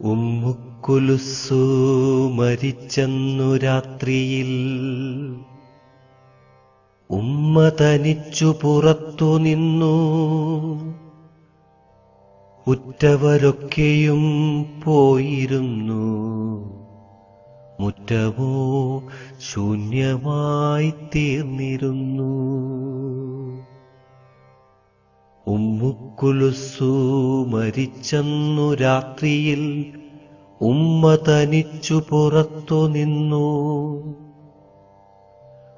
ഉമ്മുക്കുലുസു മരിച്ചെന്നു രാത്രിയിൽ ഉമ്മ തനിച്ചു പുറത്തു നിന്നു. ഉറ്റവരൊക്കെയും പോയിരുന്നു. മുറ്റമോ ശൂന്യമായി തീർന്നിരുന്നു. ഉമ്മുക്കുലുസു മരിച്ചെന്നു രാത്രിയിൽ ഉമ്മ തനിച്ചു പുറത്തു നിന്നു.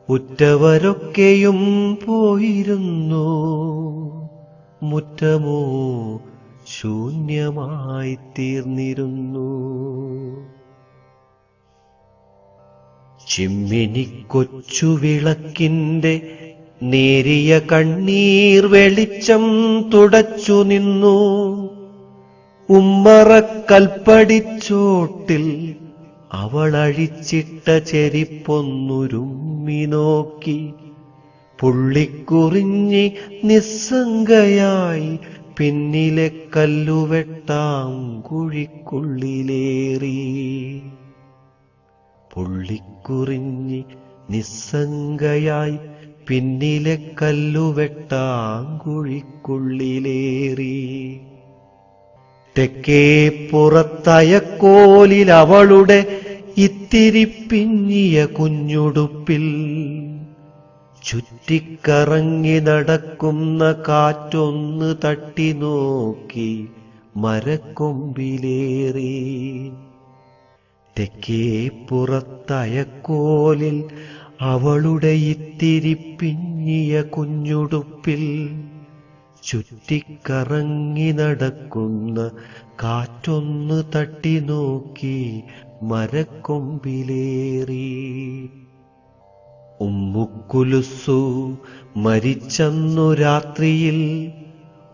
ഉറ്റവരൊക്കെയും പോയിരുന്നു. മുറ്റമോ ശൂന്യമായി തീർന്നിരുന്നു. ചിമ്മിനി കൊച്ചു വിളക്കിന്റെ നേരിയ കണ്ണീർ വെളിച്ചം തുടച്ചു നിന്നു. ഉമ്മറക്കൽപ്പടിച്ചോട്ടിൽ അവളഴിച്ചിട്ട ചെരിപ്പൊന്നുരുമ്മി നോക്കി. പുള്ളിക്കുറിഞ്ഞി നിസ്സംഗയായി പിന്നിലെ കല്ലുവെട്ടാം കുഴിക്കുള്ളിലേറി. പുള്ളിക്കുറിഞ്ഞി നിസ്സംഗയായി പിന്നിലെ കല്ലുവെട്ടാങ്കുഴിക്കുള്ളിലേറി തെക്കേ പുറത്തയക്കോലിൽ അവളുടെ ഇത്തിരി പിഞ്ഞിയ കുഞ്ഞുടുപ്പിൽ ചുറ്റിക്കറങ്ങി നടക്കുന്ന കാറ്റൊന്ന് തട്ടി നോക്കി മരക്കൊമ്പിലേറി. തെക്കേ പുറത്തയക്കോലിൽ അവളുടെ ഇത്തിരി പിന്നിയ കുഞ്ഞുടുപ്പിൽ ചുറ്റിക്കറങ്ങി നടക്കുന്ന കാറ്റൊന്ന് തട്ടി നോക്കി മരക്കൊമ്പിലേറി. ഉമ്മുക്കുലുസു മരിച്ചന്നു രാത്രിയിൽ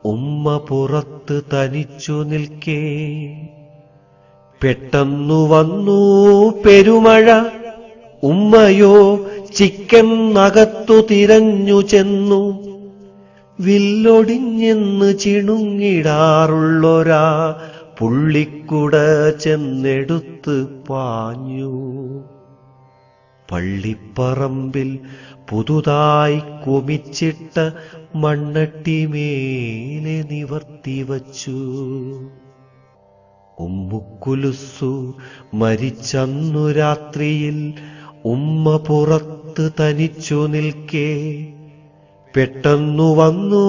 ഉമ്മ പുറത്ത് തനിച്ചു നിൽക്കേ. പെട്ടെന്നു വന്നു പെരുമഴ ഉമ്മയോ ചിക്കൻ നകത്തു തിരഞ്ഞു ചെന്നു. വില്ലൊടിഞ്ഞെന്ന് ചിണുങ്ങിടാറുള്ളൊരാ പുള്ളിക്കുട ചെന്നെടുത്ത് പാഞ്ഞു. പള്ളിപ്പറമ്പിൽ പുതുതായി കുമിച്ചിട്ട മണ്ണട്ടിമേലെ നിവർത്തി വച്ചു. ഉമ്മുക്കുലുസു മരിച്ചന്നു രാത്രിയിൽ ഉമ്മ പുറത്ത് തനിച്ചു നിൽക്കേ. പെട്ടെന്നു വന്നു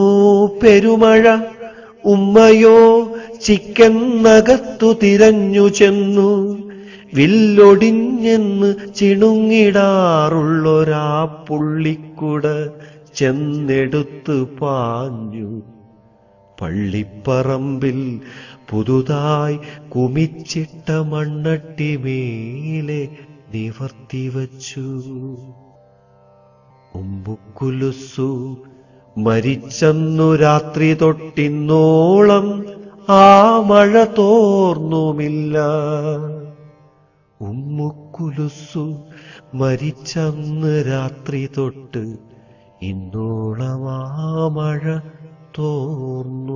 പെരുമഴ. ഉമ്മയോ ചിക്കൻ നകത്തു തിരഞ്ഞു ചെന്നു. വില്ലൊടിഞ്ഞെന്ന് ചിണുങ്ങിടാറുള്ളൊരാ പുള്ളിക്കുട ചെന്നെടുത്ത് പാഞ്ഞു. പള്ളിപ്പറമ്പിൽ പുതുതായി കുമിച്ചിട്ട മണ്ണട്ടിമേലെ നിവർത്തി വച്ചു. ഉമ്പുക്കുലുസു മരിച്ചന്നു രാത്രി തൊട്ടിന്നോളം ആ മഴ തോർന്നുമില്ല. ഉമ്മുക്കുലുസു മരിച്ചന്ന് രാത്രി തൊട്ട് ഇന്നോളം ആ മഴ തോർന്നുമില്ല